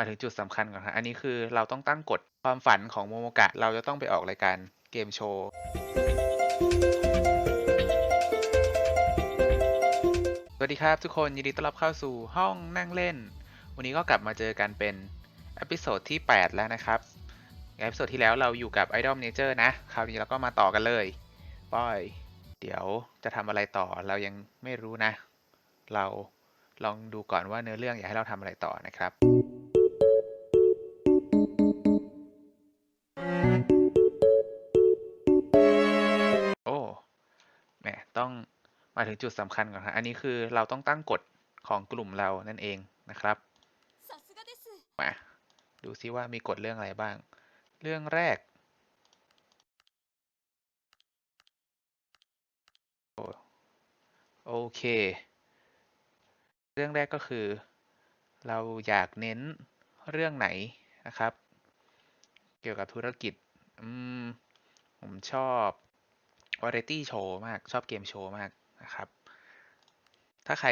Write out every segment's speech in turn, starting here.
มาถึงจุดสำคัญก่อนครับอันนี้คือเราต้องตั้งกฎความฝันของโมโมกะ เราจะต้องไปออกรายการเกมโชว์สวัสดีครับทุกคนยินดีต้อนรับเข้าสู่ห้องนั่งเล่น วันนี้ก็กลับมาเจอกันเป็นอพิโซดที่ 8 แล้วนะครับในอพิโซดที่แล้วเราอยู่กับ Idol Nature นะ คราวนี้เราก็มาต่อกันเลยปอยเดี๋ยวจะทำอะไรต่อเรายังไม่รู้นะ เราลองดูก่อนว่าเนื้อเรื่องอยากให้เราทำอะไรต่อนะครับ ถึงจุดสำคัญก่อนครับอันนี้คือเราต้องตั้งกฎของกลุ่มเรานั่นเองนะครับมาดูซิว่ามีกฎเรื่องอะไรบ้าง เรื่องแรกโอเค เรื่องแรกก็คือ เราอยากเน้นเรื่องไหนนะครับ เกี่ยวกับธุรกิจอืมผมชอบวาไรตี้โชว์มาก ชอบเกมโชว์มาก นะครับ ถ้าใคร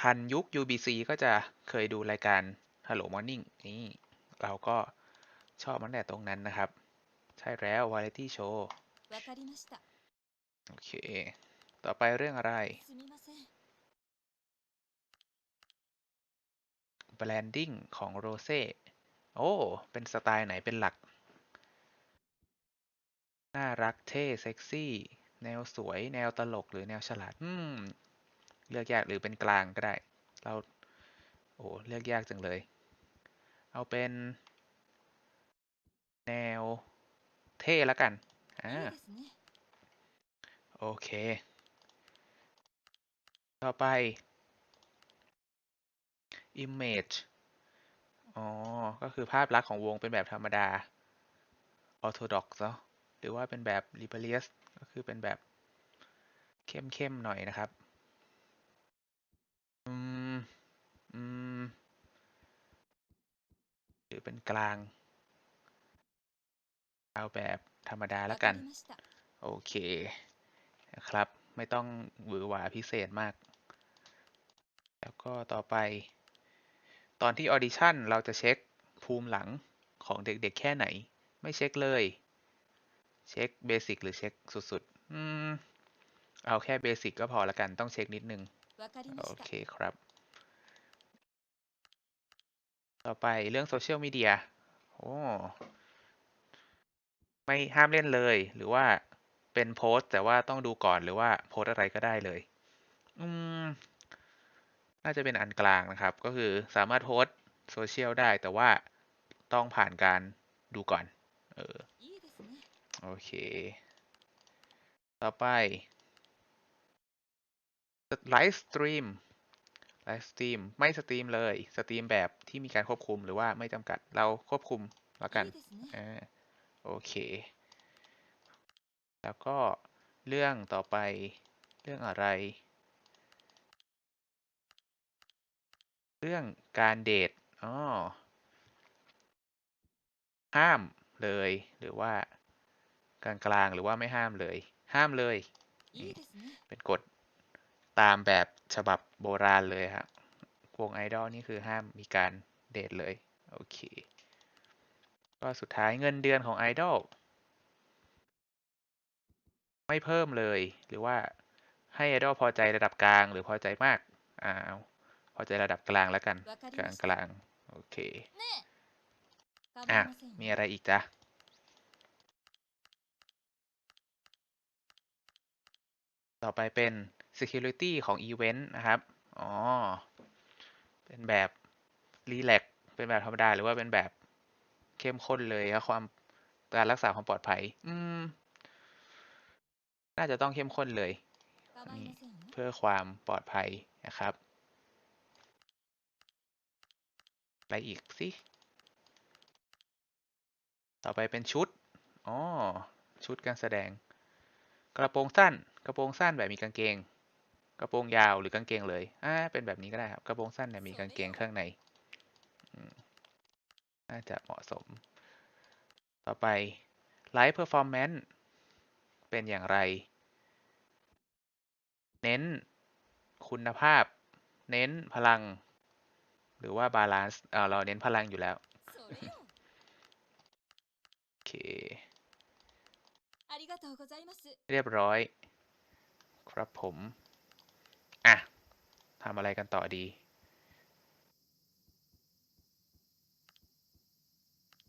ทันยุค UBC ก็จะเคยดูรายการ Hello Morning นี่เราก็ชอบมันแต่ตรงนั้นนะครับ ใช่แล้ว Variety Show โอเค ต่อไปเรื่องอะไร Branding ของโรเซ่โอ้ เป็นสไตล์ไหนเป็นหลัก น่ารักเท่ เซ็กซี่ แนวสวย แนวตลกหรือแนวฉลาด อืม เลือกยากหรือเป็นกลางก็ได้ เรา โอ้เลือกยากจังเลย เอาเป็น แนวเท่ละกันอ่าโอเค ต่อไป image อ๋อ ก็คือภาพลักษณ์ของวงเป็นแบบธรรมดา orthodox เหรอหรือว่าเป็นแบบ liberal ก็คือเป็นแบบเข้มๆหน่อยนะครับ อืม อืม หรือเป็นกลาง เอาแบบธรรมดาแล้วกัน โอเคนะครับ ไม่ต้องหวือหวาพิเศษมาก แล้วก็ต่อไป ตอนที่ออดิชั่นเราจะเช็คภูมิหลังของเด็กๆแค่ไหน ไม่เช็คเลย เช็คเบสิกหรือเช็คสุดๆ อืม เอาแค่เบสิกก็พอละกันต้องเช็คนิดนึง โอเคครับ ต่อไปเรื่องโซเชียลมีเดีย โอ้ ไม่ห้ามเล่นเลย หรือว่าเป็นโพสแต่ว่าต้องดูก่อนหรือว่าโพสอะไรก็ได้เลย อืม น่าจะเป็นอันกลางนะครับ ก็คือสามารถโพสโซเชียลได้แต่ว่าต้องผ่านการดูก่อน เออ โอเค ต่อไปไลฟ์สตรีมไลฟ์สตรีมไม่สตรีมเลยสตรีมแบบที่มีการควบคุมหรือว่าไม่จำกัดเราควบคุมแล้วกันอ่าโอเค แล้วก็เรื่องต่อไปเรื่องอะไร เรื่องการเดทอ๋อห้ามเลยหรือว่า กลางๆ หรือว่าไม่ห้ามเลย ห้ามเลย เป็นกฎตามแบบฉบับโบราณเลยฮะวงไอดอลนี่คือห้ามมีการเดทเลย โอเค ก็สุดท้ายเงินเดือนของไอดอลไม่เพิ่มเลย หรือว่าให้ไอดอลพอใจระดับกลางหรือพอใจมาก อ้าว พอใจระดับกลางแล้วกัน กลางกลาง โอเค อะ มีอะไรอีกจ้ะ ต่อไปเป็น security ของ event นะครับ อ๋อ เป็นแบบ relax เป็นแบบธรรมดา หรือว่าเป็นแบบเข้มข้นเลยครับความการรักษาความปลอดภัย อืม น่าจะต้องเข้มข้นเลย เพื่อความปลอดภัยนะครับอะไรอีกสิต่อไปเป็นชุด อ๋อ ชุดการแสดง กระโปรงสั้น กระโปรงสั้นแบบมีกางเกง กระโปรงยาวหรือกางเกงเลยอ่าเป็นแบบนี้ก็ได้ครับ กระโปรงสั้นเนี่ยมีกางเกงข้างในน่าจะเหมาะสม ต่อไปไลฟ์เพอร์ฟอร์แมนซ์เป็นอย่างไร เน้นคุณภาพ เน้นพลัง หรือว่าบาลานซ์เราเน้นพลังอยู่แล้ว โอเค เรียบร้อย ครับผม อะทำอะไรกันต่อดี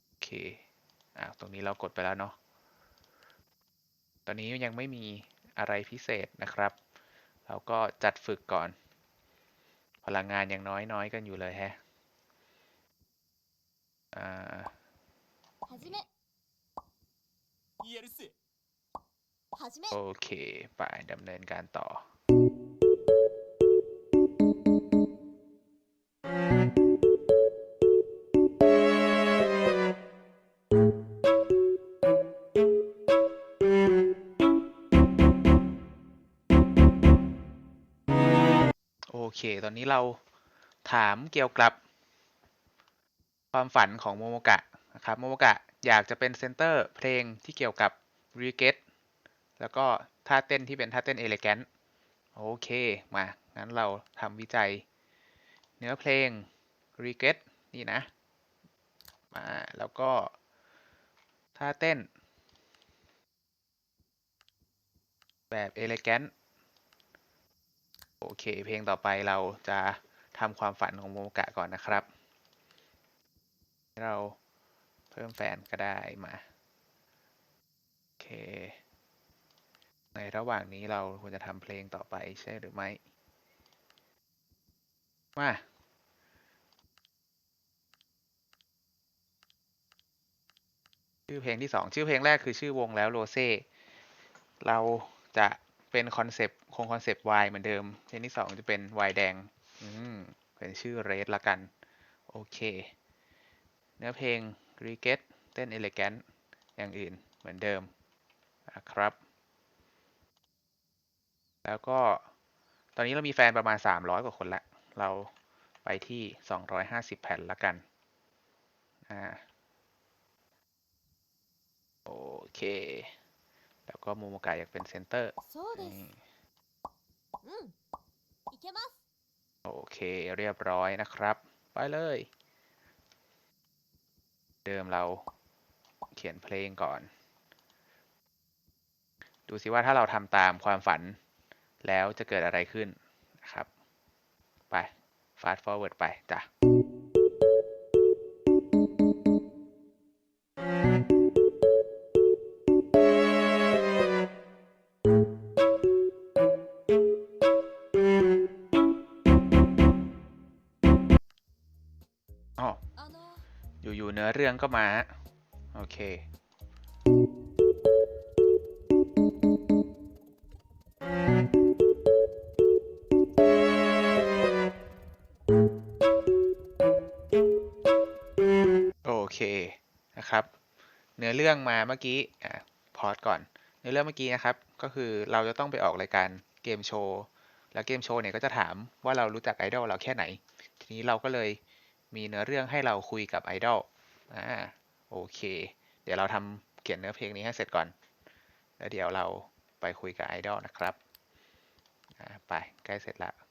โอเค อะตรงนี้เรากดไปแล้วเนาะ ตอนนี้ยังไม่มีอะไรพิเศษนะครับ เราก็จัดฝึกก่อน พลังงานยังน้อยน้อยกันอยู่เลยแฮะ อ่า 始めโอเค ไปดำเนินการต่อ โอเค ตอนนี้เราถามเกี่ยวกับ ความฝันของโมโมกะนะครับ โมโมกะอยากจะเป็นเซนเตอร์เพลงที่เกี่ยวกับรีเกต แล้วก็ท่าเต้นที่เป็นท่าเต้นเอเลแกนโอเค มา งั้นเราทำวิจัย เนื้อเพลง r e g r e t นี่นะ มาแล้วก็ท่าเต้น แบบเอเลแกนโอเค เพลงต่อไปเราจะทำความฝันของโมกะก่อนนะครับ เราเพิ่มแฟนก็ได้มา โอเค ในระหว่างนี้เราควรจะทำเพลงต่อไปใช่หรือไม่ มาชื่อเพลงที่สองชื่อเพลงแรกคือชื่อวงแล้วโรเซ่เราจะเป็นคอนเซปต์คงคอนเซปต์วายเหมือนเดิม เพลงที่สองจะเป็นวายแดง อืมเป็นชื่อเรดละกัน โอเค เนื้อเพลงรีเกตเต้นเอเลแกนอย่างอื่นเหมือนเดิมนะครับ แล้วก็ตอนนี้เรามีแฟนประมาณ 300 กว่าคนละ เราไปที่ 250 แผ่นแล้วกัน อ่า โอเค แล้วก็มูโมกายอยากเป็นเซนเตอร์ โอเค เรียบร้อยนะครับ ไปเลย เดิมเราเขียนเพลงก่อน ดูสิว่าถ้าเราทำตามความฝัน แล้วจะเกิดอะไรขึ้นนะครับ ไป fast forward ไปจ้ะอ๋ออยู่ๆเนื้อเรื่องก็มา โอเค อเรื่องมาเมื่อกี้อะพอดก่อนเนื้อเรื่องเมื่อกี้นะครับ ก็คือเราจะต้องไปออกรายการเกมโชว์แล้วเกมโชว์เนี่ยก็จะถามว่าเรารู้จักไอดอลเราแค่ไหน ทีนี้เราก็เลยมีเนื้อเรื่องให้เราคุยกับไอดอลอ่าโอเค เดี๋ยวเราทำเขียนเนื้อเพลงนี้ให้เสร็จก่อน แล้วเดี๋ยวเราไปคุยกับไอดอลนะครับอ่าไปใกล้เสร็จละ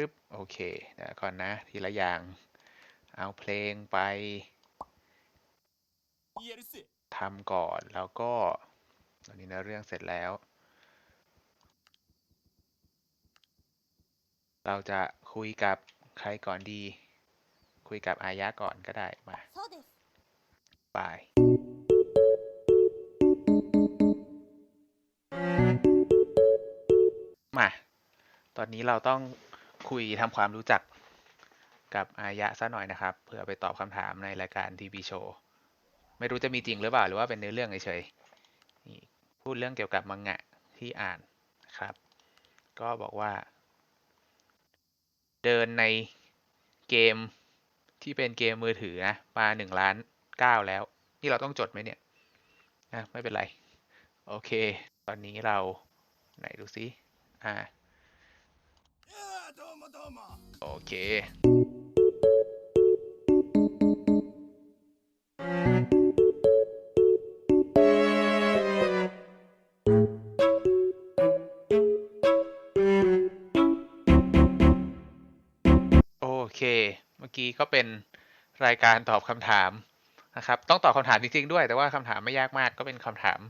ตึ๊บโอเคเดี๋ยวก่อนนะทีละอย่าง เอาเพลงไปทำก่อนแล้วก็ตอนนี้นะเรื่องเสร็จแล้ว เราจะคุยกับใครก่อนดี คุยกับอายะก่อนก็ได้มาไปมา ตอนนี้เราต้อง คุยทำความรู้จักกับอายะซะหน่อยนะครับเพื่อไปตอบคำถามในรายการทีวีโชว์ไม่รู้จะมีจริงหรือเปล่าหรือว่าเป็นเนื้อเรื่องเฉยๆพูดเรื่องเกี่ยวกับมังงะที่อ่านครับ ก็บอกว่า เดินในเกมที่เป็นเกมมือถือนะมาหนึ่งล้านเก้าแล้ว นี่เราต้องจดไหมเนี่ยอะไม่เป็นไร โอเค ตอนนี้เราไหนดูซิอ่า โอเค โอเค เมื่อกี้ก็เป็นรายการตอบคำถามนะครับ ต้องตอบคำถามจริงๆด้วย แต่ว่าคำถามไม่ยากมากก็เป็นคำถาม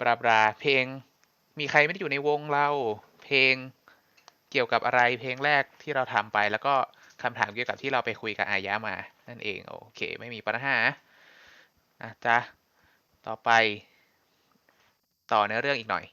ปราบราเพลง มีใครไม่ได้อยู่ในวงเรา เพลง เกี่ยวกับอะไรเพลงแรกที่เราทำไป แล้วก็คำถามเกี่ยวกับที่เราไปคุยกับอายะมา นั่นเองโอเค ไม่มีปัญหานะจ๊ะต่อไปต่อเนื้อเรื่องอีกหน่อย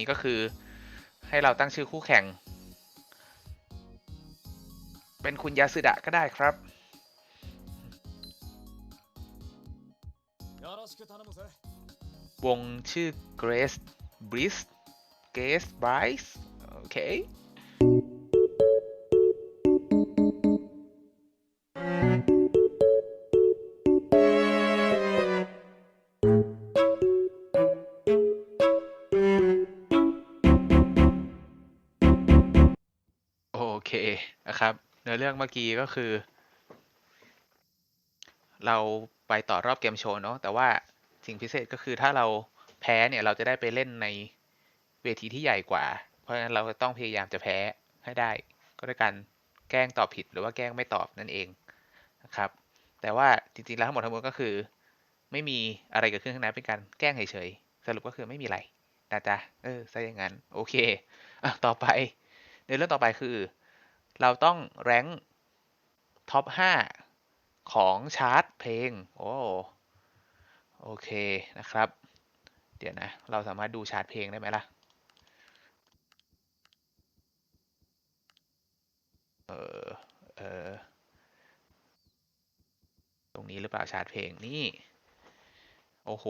นี้ก็คือ ให้เราตั้งชื่อคู่แข่ง เป็นคุณยาสึดะก็ได้ครับวงชื่อ Grace b r i s Grace b r i c e โอเค เลือเรื่องเมื่อกี้ก็คือ เราไปต่อรอบเกมโชว์เนาะแต่ว่าสิ่งพิเศษก็คือถ้าเราแพ้เนี่ยเราจะได้ไปเล่นในเวทีที่ใหญ่กว่า เพราะฉะนั้นเราต้องพยายามจะแพ้ให้ได้ ก็ด้วยการแกล้งตอบผิดหรือว่าแกล้งไม่ตอบนั่นเองนะครับ แต่ว่าจริงๆแล้วทั้งหมดทั้งมวลก็คือ ไม่มีอะไรเกิดขึ้นข้างในเป็นการแกล้งเฉยๆสรุปก็คือไม่มีอะไรนะจ๊ะเออซะอย่างนั้นโอเคอะต่อไปในเรื่องต่อไปคือ เราต้องแรงท็อป 5 ของชาร์ตเพลง โอ้โอเคนะครับ เดี๋ยวนะ เราสามารถดูชาร์ตเพลงได้ไหมล่ะ เออเออตรงนี้หรือเปล่าชาร์ตเพลงนี่ โอ้โห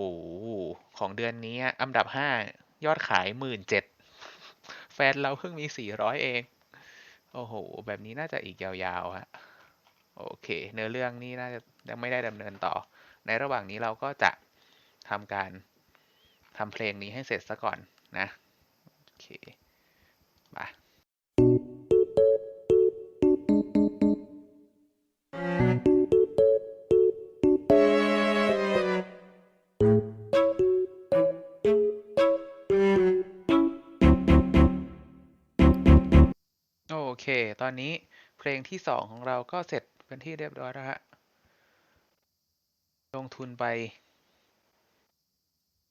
ของเดือนนี้อันดับ 5 ยอดขายหมื่นเจ็ดแฟนเราเพิ่งมี 400 เอง โอ้โห แบบนี้น่าจะอีกยาวๆฮะโอเค เนื้อเรื่องนี้น่าจะยังไม่ได้ดำเนินต่อ ในระหว่างนี้เราก็จะทำการทำเพลงนี้ให้เสร็จซะก่อนนะ โอเค มา ตอนนี้เพลงที่สองของเราก็เสร็จเป็นที่เรียบร้อยแล้วฮะ ลงทุนไป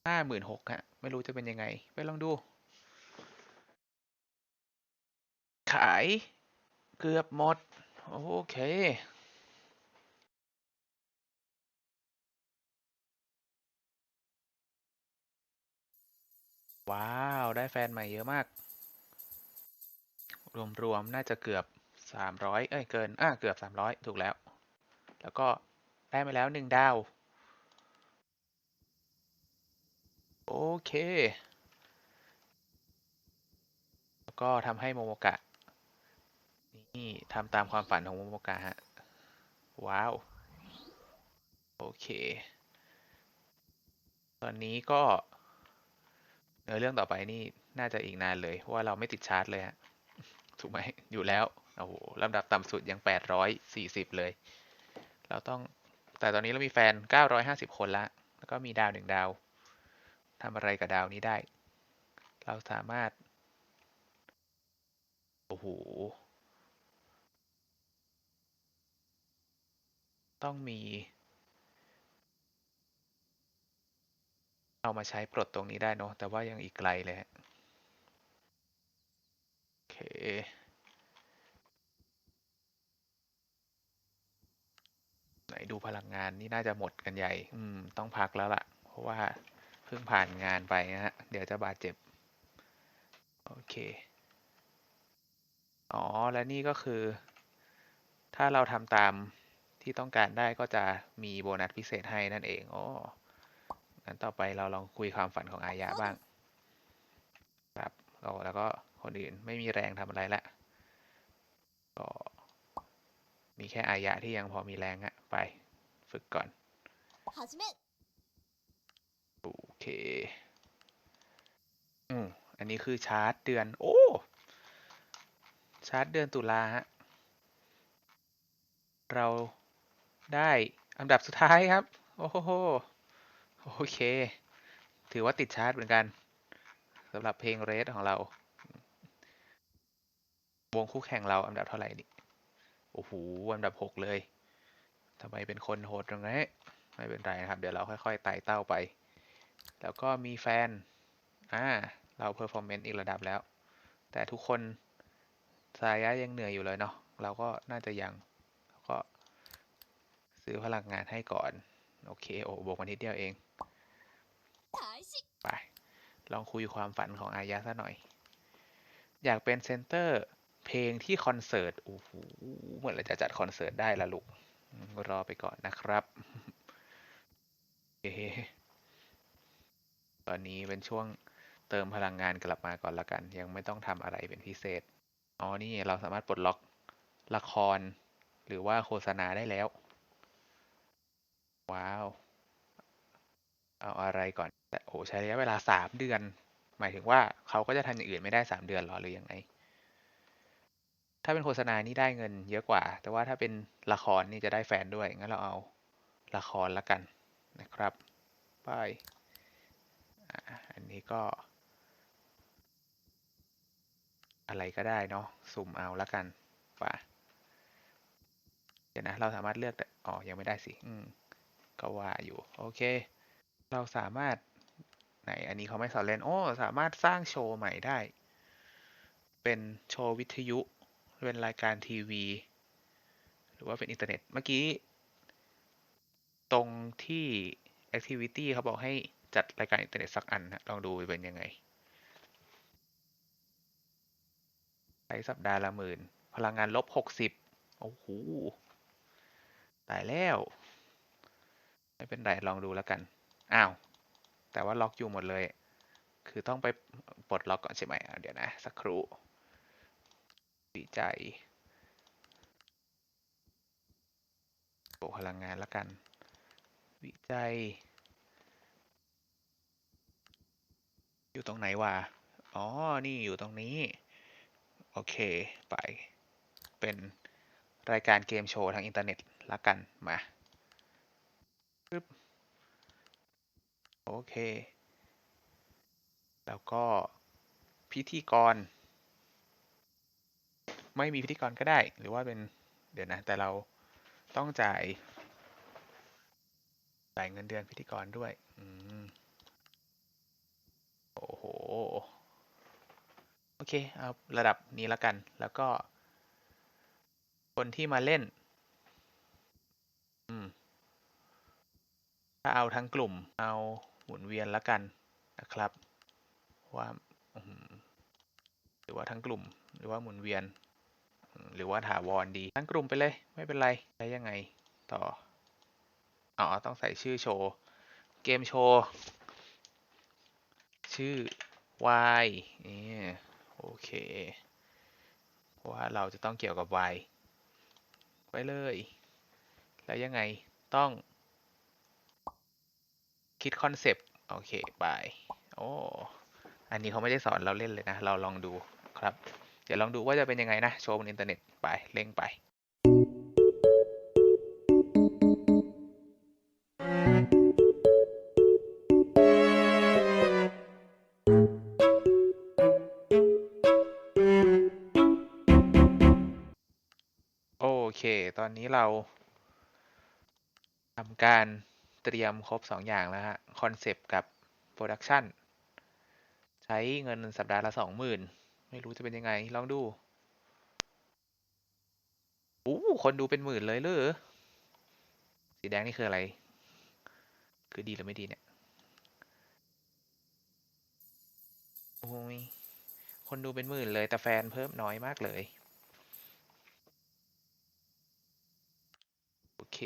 ห้าหมื่นหกฮะ ไม่รู้จะเป็นยังไง ไปลองดู ขายเกือบหมด โอเคว้าว ได้แฟนใหม่เยอะมาก รวมๆ น่าจะเกือบสามร้อยเอ้ย เกิน อะเกือบสามร้อยถูกแล้ว แล้วก็ได้มาแล้วหนึ่งดาว โอเค แล้วก็ทำให้โมโมกะ นี่ทำตามความฝันของโมโมกะฮะ ว้าว โอเค ตอนนี้ก็เนื้อเรื่องต่อไปนี่น่าจะอีกนานเลย เพราะว่าเราไม่ติดชาร์จเลยฮะ ถูกไหมอยู่แล้วโอ้โหลำดับต่ำสุดยังแปดร้อยสี่สิบเลย เราต้องแต่ตอนนี้เรามีแฟนเก้าร้อยห้าสิบคนละ แล้วก็มีดาวหนึ่งดาวทำอะไรกับดาวนี้ได้ เราสามารถ โอ้โห ต้องมี เอามาใช้ปลดตรงนี้ได้เนอะแต่ว่ายังอีกไกลเลยฮะ ไหนดูพลังงานนี่น่าจะหมดกันใหญ่ อืม ต้องพักแล้วล่ะ เพราะว่าเพิ่งผ่านงานไปนะฮะ เดี๋ยวจะบาดเจ็บ โอเค อ๋อ และนี่ก็คือ ถ้าเราทำตามที่ต้องการได้ก็จะมีโบนัสพิเศษให้นั่นเองโอ๋องั้นต่อไปเราลองคุยความฝันของอายะบ้าง ครับเราแล้วก็ คนอื่นไม่มีแรงทำอะไรละก็มีแค่อายะที่ยังพอมีแรงอะไปฝึกก่อน始めโอเคอืมอันนี้คือชาร์ตเดือน โอ้ชาร์ตเดือนตุลาฮะเราได้อันดับสุดท้ายครับ โอ้โหโอเค ถือว่าติดชาร์ตเหมือนกันสำหรับเพลงเรสของเรา วงคู่แข่งเราอันดับเท่าไหร่นี่โอ้โหอันดับหกเลยทำไมเป็นคนโหดตรงนี้ไม่เป็นไรนะครับ เดี๋ยวเราค่อยๆไต่เต้าไป แล้วก็มีแฟนอ่าเราเพอร์ฟอร์แมนซ์อีกระดับแล้ว แต่ทุกคนสายะยังเหนื่อยอยู่เลยเนาะเราก็น่าจะยังแล้วก็ซื้อพลังงานให้ก่อน โอเคโอ้บวกมานิดเดียวเอง開始ไปลองคุยความฝันของอายะซะหน่อย อยากเป็นเซนเตอร์ เพลงที่คอนเสิร์ตโอ้โหเมื่อไรจะจัดคอนเสิร์ตได้ละลูก รอไปก่อนนะครับเอตอนนี้เป็นช่วงเติมพลังงานกลับมาก่อนละกัน ยังไม่ต้องทำอะไรเป็นพิเศษ อ๋อ นี่เราสามารถปลดล็อกละคร หรือว่าโฆษณาได้แล้ว ว้าว เอาอะไรก่อน แต่โอ้ใช้ระยะเวลาสามเดือน หมายถึงว่าเขาก็จะทำอย่างอื่นไม่ได้สามเดือนหรอ หรือยังไง ถ้าเป็นโฆษณานี่ได้เงินเยอะกว่า แต่ว่าถ้าเป็นละครนี่จะได้แฟนด้วย งั้นเราเอาละครละกันนะครับไปอันนี้ก็ อะไรก็ได้เนาะ สุ่มเอาละกันป่ะเดี๋ยวนะ เราสามารถเลือกได้อ๋อ ยังไม่ได้สิ อืม ก็ว่าอยู่ โอเค เราสามารถไหน อันนี้เขาไม่สอนเล่น โอ้ สามารถสร้างโชว์ใหม่ได้ เป็นโชว์วิทยุ เป็นรายการทีวี หรือว่าเป็นอินเทอร์เน็ต เมื่อกี้ ตรงที่ activity เขาบอกให้จัดรายการอินเทอร์เน็ตสักอันนะลองดูเป็นยังไงใช้สัปดาห์ละหมื่น พลังงานลบหกสิบโอ้โหตายแล้ว ไม่เป็นไร ลองดูแล้วกัน อ้าว แต่ว่าล็อกอยู่หมดเลย คือต้องไปปลดล็อกก่อนใช่ไหมเดี๋ยวนะ สักครู่ วิจัยโปพลังงานแล้วกัน วิจัย อยู่ตรงไหนวะ อ๋อ นี่อยู่ตรงนี้ โอเค ไป เป็นรายการเกมโชว์ทางอินเทอร์เน็ตละกัน มาปึ๊บโอเค แล้วก็พิธีกร ไม่มีพิธีกรก็ได้ หรือว่าเป็นเดี๋ยวนะ แต่เราต้องจ่ายจ่ายเงินเดือนพิธีกรด้วยอืมโอ้โหโอเคเอาระดับนี้แล้วกัน แล้วก็ คนที่มาเล่น อืมถ้าเอาทั้งกลุ่มเอาหมุนเวียนแล้วกันนะครับว่าหรือว่าทั้งกลุ่มหรือว่าหมุนเวียน หรือว่าถาวรดีทั้งกลุ่มไปเลย ไม่เป็นไรใช้ยังไงต่อ อ๋อ ต้องใส่ชื่อโชว์ เกมโชว์ ชื่อ Y นี่โอเคว่าเราจะต้องเกี่ยวกับ Y ไปเลย แล้วยังไงต้องคิดคอนเซปต์ โอเคไปโอ้ อันนี้เขาไม่ได้สอนเราเล่นเลยนะ เราลองดูครับ ดี๋ยวลองดูว่าจะเป็นยังไงนะ โชว์บนอินเทอร์เน็ตไปเล่งไปโอเค ตอนนี้เราทำการเตรียมครบสองอย่างแล้วฮะ คอนเซปต์กับโปรดักชันใช้เงินสัปดาห์ละสองหมื่น ไม่รู้จะเป็นยังไง ลองดูอู้คนดูเป็นหมื่นเลยเหรอสีแดงนี่คืออะไร คือดีหรือไม่ดีเนี่ย โอ้ย คนดูเป็นหมื่นเลยแต่แฟนเพิ่มน้อยมากเลย โอเค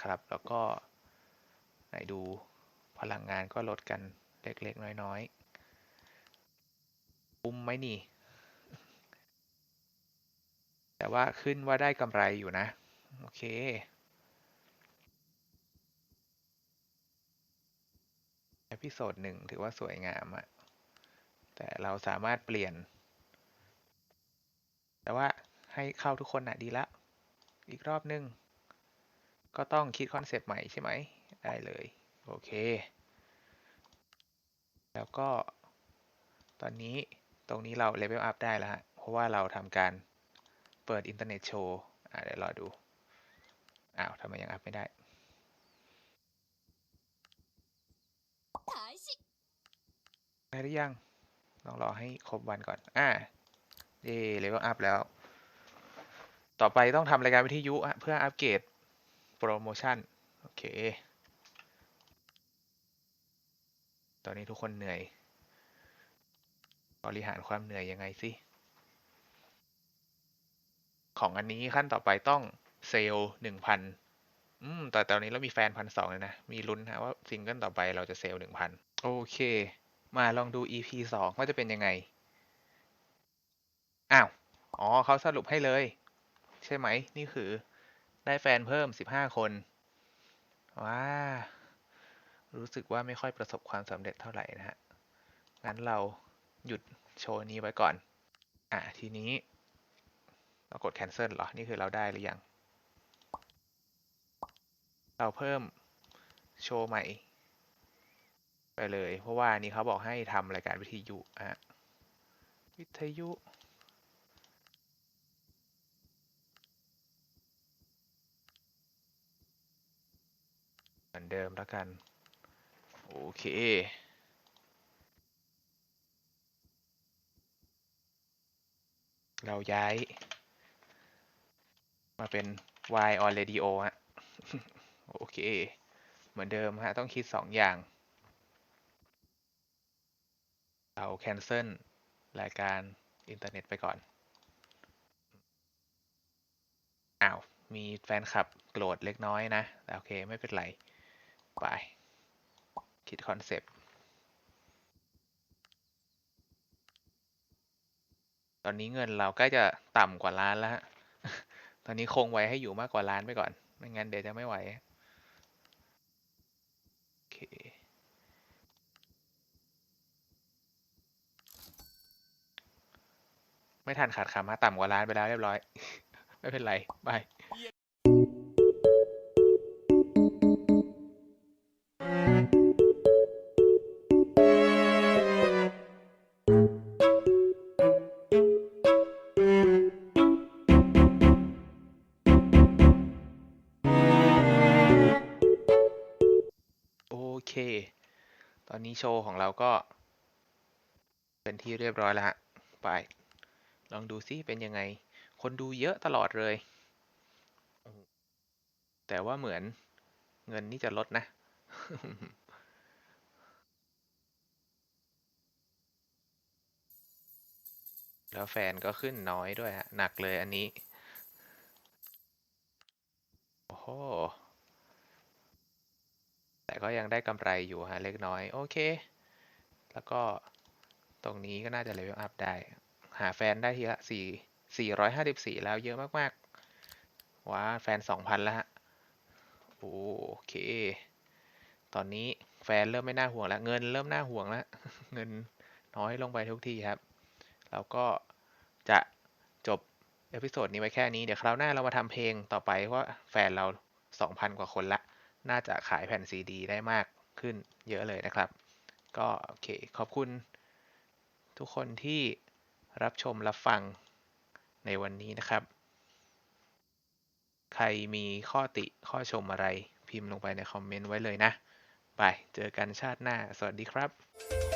ครับแล้วก็ไหนดูพลังงานก็ลดกันเล็กๆ น้อย ๆ คุ้มไหมนี่ แต่ว่าขึ้นว่าได้กำไรอยู่นะ โอเคเอพิโซดหนึ่งถือว่าสวยงามอะแต่เราสามารถเปลี่ยน แต่ว่าให้เข้าทุกคนนะดีละ อีกรอบนึง ก็ต้องคิดคอนเซปต์ใหม่ใช่ไหม ได้เลย โอเค แล้วก็ตอนนี้ ตรงนี้เราเลเวลอัพได้แล้วฮะ เพราะว่าเราทำการเปิดอินเทอร์เน็ตโชว์อ่าเดี๋ยวรอดู อ้าวทำไมยังอัพไม่ได้ ได้หรือยังต้องรอให้ครบวันก่อน อ่าเย่เลเวลอัพแล้ว ต่อไปต้องทำรายการวิทยุเพื่ออัปเกรดโปรโมชั่น โอเค ตอนนี้ทุกคนเหนื่อย บริหารความเหนื่อยยังไงสิ ของอันนี้ขั้นต่อไปต้องเซลล์หนึ่งพันอืมแต่ตอนนี้เรามีแฟนพันสองเลยนะ มีลุ้นฮะว่าซิงเกิลต่อไปเราจะเซลล์หนึ่งพันโอเค มาลองดู EP สองว่าจะเป็นยังไง อ้าว อ๋อเขาสรุปให้เลย ใช่ไหม นี่คือได้แฟนเพิ่มสิบห้าคน ว้า รู้สึกว่าไม่ค่อยประสบความสำเร็จเท่าไหร่นะฮะ งั้นเรา หยุดโชว์นี้ไว้ก่อน อะทีนี้เรากด cancel เหรอ นี่คือเราได้หรือยัง เราเพิ่มโชว์ใหม่ ไปเลย เพราะว่านี้เขาบอกให้ทำรายการวิทยุอะวิทยุเหมือนเดิมแล้วกัน โอเค เราย้ายมาเป็น Y on Radio ฮะ โอเค เหมือนเดิมฮะ ต้องคิดสองอย่าง เรา cancel รายการอินเทอร์เน็ตไปก่อน อ้าว มีแฟนคลับโกรธเล็กน้อยนะแต่โอเค ไม่เป็นไร ไป คิดคอนเซปต์ ตอนนี้เงินเราใกล้จะต่ำกว่าล้านแล้วฮะ ตอนนี้คงไว้ให้อยู่มากกว่าล้านไปก่อน ไม่งั้นเดี๋ยวจะไม่ไหว โอเค ไม่ทันขาดคำฮะต่ำกว่าล้านไปแล้วเรียบร้อย ไม่เป็นไร บาย ตอนนี้โชว์ของเราก็ เป็นที่เรียบร้อยแล้วฮะ ไป ลองดูซิเป็นยังไง คนดูเยอะตลอดเลย แต่ว่าเหมือนเงินนี่จะลดนะ แล้วแฟนก็ขึ้นน้อยด้วยฮะ หนักเลยอันนี้ โอ้โห แต่ก็ยังได้กำไรอยู่ฮะเล็กน้อย โอเค แล้วก็ตรงนี้ก็น่าจะเลเวลอัพได้ หาแฟนได้ทีละสี่สี่ร้อยห้าสิบสี่แล้วเยอะมากๆ ว้าแฟนสองพันแล้วฮะ โอเค ตอนนี้แฟนเริ่มไม่น่าห่วงแล้ว เงินเริ่มน่าห่วงแล้ว เงินน้อยลงไปทุกทีครับแล้วก็จะจบเอพิโซดนี้ไว้แค่นี้ เดี๋ยวคราวหน้าเรามาทำเพลงต่อไปเพราะว่าแฟนเราสองพันกว่าคนละ น่าจะขายแผ่นซีดีได้มากขึ้นเยอะเลยนะครับ ก็โอเคขอบคุณทุกคนที่รับชมรับฟังในวันนี้นะครับ ใครมีข้อติข้อชมอะไรพิมพ์ลงไปในคอมเมนต์ไว้เลยนะ ไปเจอกันชาติหน้า สวัสดีครับ